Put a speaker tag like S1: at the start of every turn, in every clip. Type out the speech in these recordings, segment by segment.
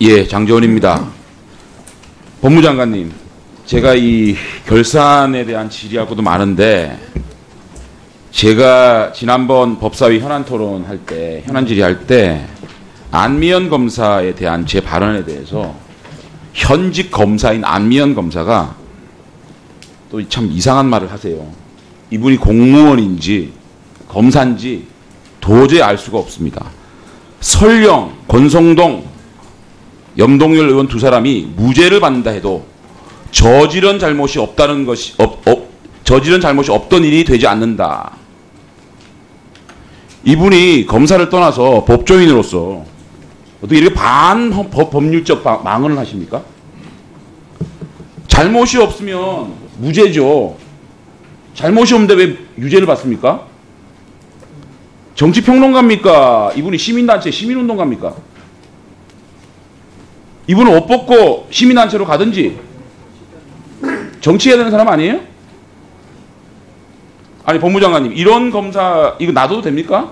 S1: 예, 장재원입니다. 법무장관님, 제가 이 결산에 대한 질의할 것도 많은데 제가 지난번 법사위 현안 토론 할 때 현안 질의할 때 안미연 검사에 대한 제 발언에 대해서 현직 검사인 안미연 검사가 또 참 이상한 말을 하세요. 이분이 공무원인지 검사인지 도저히 알 수가 없습니다. 설령 권성동 염동열 의원 두 사람이 무죄를 받는다 해도 저지른 잘못이 없다는 것이 없, 없, 저지른 잘못이 없던 일이 되지 않는다. 이분이 검사를 떠나서 법조인으로서 어떻게 이렇게 반법률적 망언을 하십니까? 잘못이 없으면 무죄죠. 잘못이 없는데 왜 유죄를 받습니까? 정치평론가입니까? 이분이 시민단체 시민운동가입니까? 이분은 옷 벗고 시민단체로 가든지 정치해야 되는 사람 아니에요? 아니 법무장관님 이런 검사 이거 놔둬도 됩니까?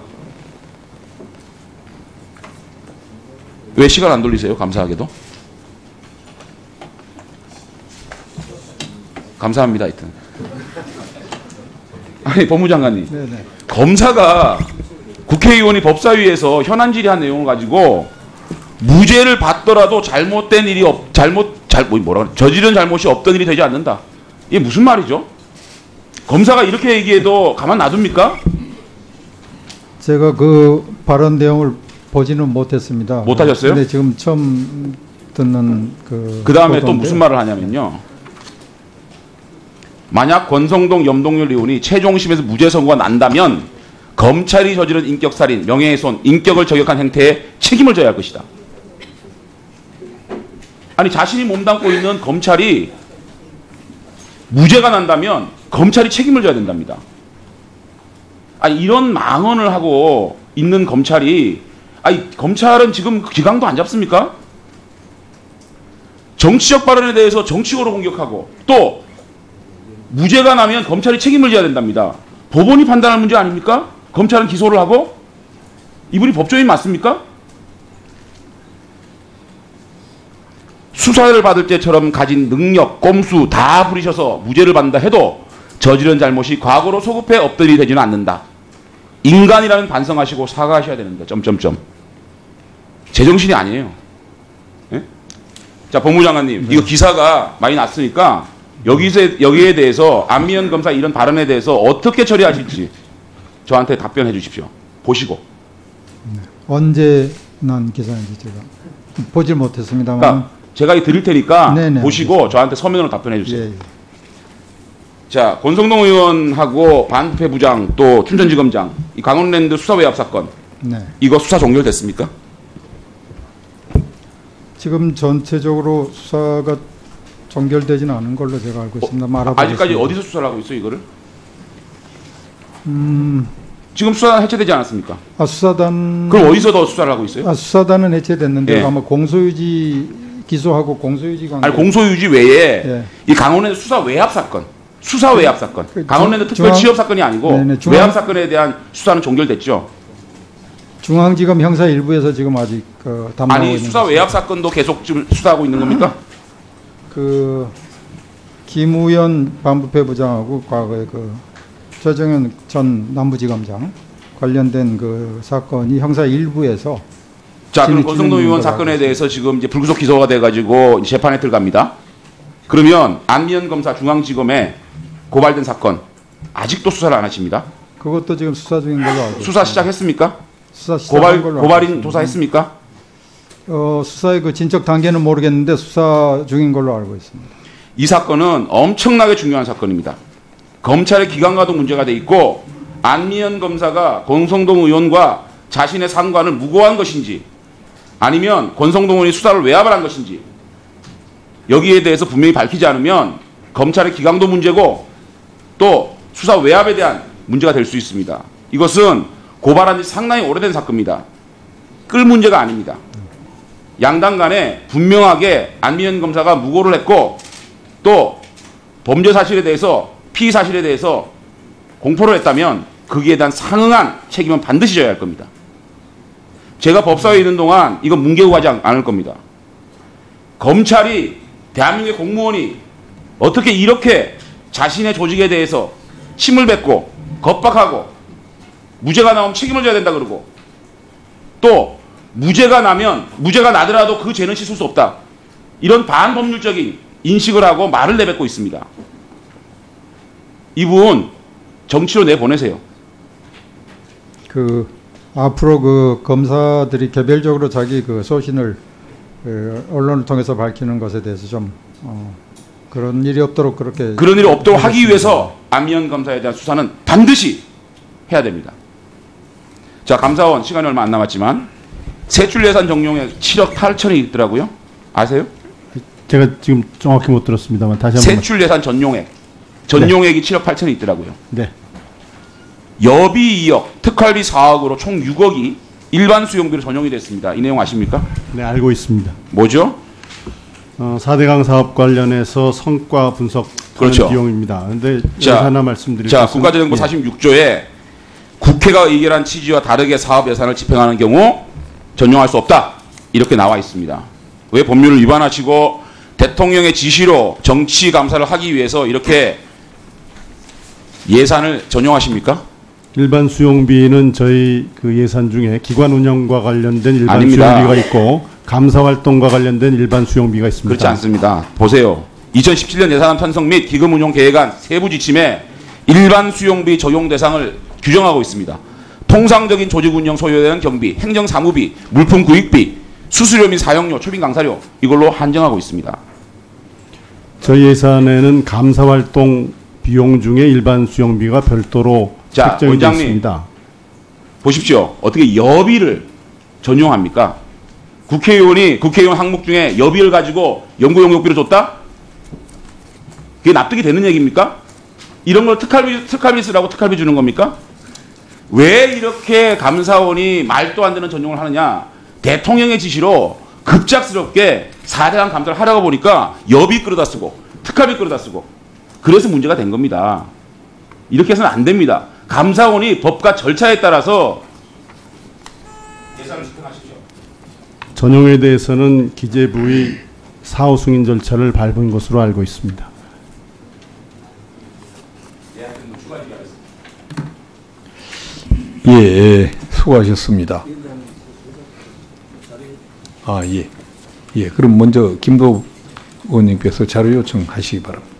S1: 왜 시간 안 돌리세요? 감사하게도. 감사합니다. 하여튼. 아니 법무장관님.
S2: 네네.
S1: 검사가 국회의원이 법사위에서 현안 질의한 내용을 가지고 무죄를 받더라도 잘못된 일이 없 잘못 잘뭐 뭐라 그래 저지른 잘못이 없던 일이 되지 않는다. 이게 무슨 말이죠? 검사가 이렇게 얘기해도 가만 놔둡니까?
S2: 제가 그 발언 내용을 보지는 못했습니다.
S1: 못하셨어요?
S2: 근데 지금 처음 듣는 그.
S1: 그 다음에 또 무슨 말을 하냐면요. 만약 권성동 염동열 의원이 최종심에서 무죄 선고가 난다면 검찰이 저지른 인격살인, 명예훼손, 인격을 저격한 행태에 책임을 져야 할 것이다. 아니 자신이 몸담고 있는 검찰이 무죄가 난다면 검찰이 책임을 져야 된답니다. 아니 이런 망언을 하고 있는 검찰이 아니 검찰은 지금 기강도 안 잡습니까? 정치적 발언에 대해서 정치적으로 공격하고 또 무죄가 나면 검찰이 책임을 져야 된답니다. 법원이 판단할 문제 아닙니까? 검찰은 기소를 하고 이분이 법조인 맞습니까? 수사를 받을 때처럼 가진 능력, 꼼수 다 부리셔서 무죄를 받는다 해도 저지른 잘못이 과거로 소급해 엎드리 되지는 않는다. 인간이라는 반성하시고 사과하셔야 되는데 점점점. 제정신이 아니에요. 예? 자 법무장관님 이거 기사가 많이 났으니까 여기서 여기에 대해서 안미연 검사 이런 발언에 대해서 어떻게 처리하실지 저한테 답변해 주십시오. 보시고.
S2: 언제 난 기사인지 제가 보질 못했습니다만.
S1: 그러니까 제가 드릴 테니까
S2: 네네,
S1: 보시고 저한테 서면으로 답변해 주세요.
S2: 예, 예.
S1: 자, 권성동 의원하고 반부패 부장 또 춘천지검장 이 강원랜드 수사 외압 사건
S2: 네.
S1: 이거 수사 종결됐습니까?
S2: 지금 전체적으로 수사가 종결되지는 않은 걸로 제가 알고 있습니다. 말하고
S1: 아직까지 어디서 수사를 하고 있어요, 이거를?
S2: 음,
S1: 지금 수사 해체되지 않았습니까?
S2: 아, 수사단.
S1: 그럼 어디서 더 수사를 하고 있어요?
S2: 아, 수사단은 해체됐는데
S1: 예.
S2: 아마 공소유지 기소하고 공소유지 관계.
S1: 아니 공소유지 외에
S2: 예.
S1: 이 강원랜드 수사 외압 사건, 수사 외압 사건,
S2: 그
S1: 강원랜드
S2: 중-
S1: 특별
S2: 중앙-
S1: 취업 사건이 아니고
S2: 네네, 중앙-
S1: 외압 사건에 대한 수사는 종결됐죠.
S2: 중앙지검 형사 일부에서 지금 아직 그 담당하고
S1: 아니
S2: 있는
S1: 수사
S2: 것
S1: 외압 사건도 계속 지금 수사하고 있는 겁니까?
S2: 그 김우현 반부패 부장하고 과거에 그 최정현 전 남부지검장 관련된 그 사건이 형사 일부에서
S1: 자, 그럼 권성동 의원 사건에 대해서 지금 이제 불구속 기소가 돼가지고 재판에 들어갑니다. 그러면 안미연 검사 중앙지검에 고발된 사건 아직도 수사를 안 하십니다.
S2: 그것도 지금 수사 중인 걸로 알고
S1: 수사
S2: 있습니다.
S1: 시작했습니까?
S2: 수사 시작한
S1: 고발 고발인. 조사했습니까?
S2: 어, 수사의 그 진척 단계는 모르겠는데 수사 중인 걸로 알고 있습니다.
S1: 이 사건은 엄청나게 중요한 사건입니다. 검찰의 기관과도 문제가 돼 있고 안미연 검사가 권성동 의원과 자신의 상관을 무고한 것인지 아니면 권성동 의원이 수사를 외압을 한 것인지 여기에 대해서 분명히 밝히지 않으면 검찰의 기강도 문제고 또 수사 외압에 대한 문제가 될 수 있습니다. 이것은 고발한 지 상당히 오래된 사건입니다. 끌 문제가 아닙니다. 양당 간에 분명하게 안미연 검사가 무고를 했고 또 범죄 사실에 대해서 피의 사실에 대해서 공포를 했다면 거기에 대한 상응한 책임은 반드시 져야 할 겁니다. 제가 법사위에 있는 동안 이거 뭉개고 가지 않- 않을 겁니다. 검찰이 대한민국의 공무원이 어떻게 이렇게 자신의 조직에 대해서 침을 뱉고 겁박하고 무죄가 나오면 책임을 져야 된다 그러고 또 무죄가 나면 무죄가 나더라도 그 죄는 씻을 수 없다. 이런 반법률적인 인식을 하고 말을 내뱉고 있습니다. 이분 정치로 내보내세요.
S2: 그 앞으로 그 검사들이 개별적으로 자기 그 소신을 그 언론을 통해서 밝히는 것에 대해서 좀 어, 그런 일이 없도록 그렇게
S1: 그런 일이 없도록 하기. 위해서 안미연 검사에 대한 수사는 반드시 해야 됩니다. 자, 감사원 시간이 얼마 안 남았지만 세출 예산 정용액 7억 8천이 있더라고요. 아세요?
S3: 제가 지금 정확히 못 들었습니다만 다시 한번
S1: 세출 예산 전용액. 전용액이 7억 8천이 있더라고요.
S3: 네.
S1: 여비 2억, 특활비 4억으로 총 6억이 일반 수용비로 전용이 됐습니다. 이 내용 아십니까?
S3: 네, 알고 있습니다.
S1: 뭐죠?
S3: 어, 4대강 사업 관련해서 성과 분석
S1: 그렇죠.
S3: 비용입니다. 그런데
S1: 자,
S3: 하나 말씀드릴
S1: 자, 국가재정부
S3: 예.
S1: 46조에 국회가 의결한 취지와 다르게 사업 예산을 집행하는 경우 전용할 수 없다. 이렇게 나와 있습니다. 왜 법률을 위반하시고 대통령의 지시로 정치 감사를 하기 위해서 이렇게 예산을 전용하십니까?
S3: 일반 수용비는 저희 그 예산 중에 기관 운영과 관련된 일반
S1: 아닙니다.
S3: 수용비가 있고 감사 활동과 관련된 일반 수용비가 있습니다.
S1: 그렇지 않습니다. 보세요. 2017년 예산안 편성 및 기금 운용 계획안 세부 지침에 일반 수용비 적용 대상을 규정하고 있습니다. 통상적인 조직 운영 소요에 대한 경비, 행정 사무비, 물품 구입비, 수수료 및 사용료, 초빙 강사료 이걸로 한정하고 있습니다.
S3: 저희 예산에는 감사 활동 비용 중에 일반 수용비가 별도로
S1: 자, 원장님.
S3: 있습니다.
S1: 보십시오. 어떻게 여비를 전용합니까? 국회의원이 국회의원 항목 중에 여비를 가지고 연구 용역비를 줬다? 그게 납득이 되는 얘기입니까? 이런 걸 특활비, 특활비 쓰라고 특활비 주는 겁니까? 왜 이렇게 감사원이 말도 안 되는 전용을 하느냐? 대통령의 지시로 급작스럽게 4대강 감사를 하라고 보니까 여비 끌어다 쓰고 특활비 끌어다 쓰고 그래서 문제가 된 겁니다. 이렇게 해서는 안 됩니다. 감사원이 법과 절차에 따라서 예산을 집행하십시오.
S3: 전용에 대해서는 기재부의 사후 승인 절차를 밟은 것으로 알고 있습니다.
S1: 예.
S4: 예, 수고하셨습니다. 아, 예. 예, 그럼 먼저 김도 의원님께서 자료 요청하시기 바랍니다.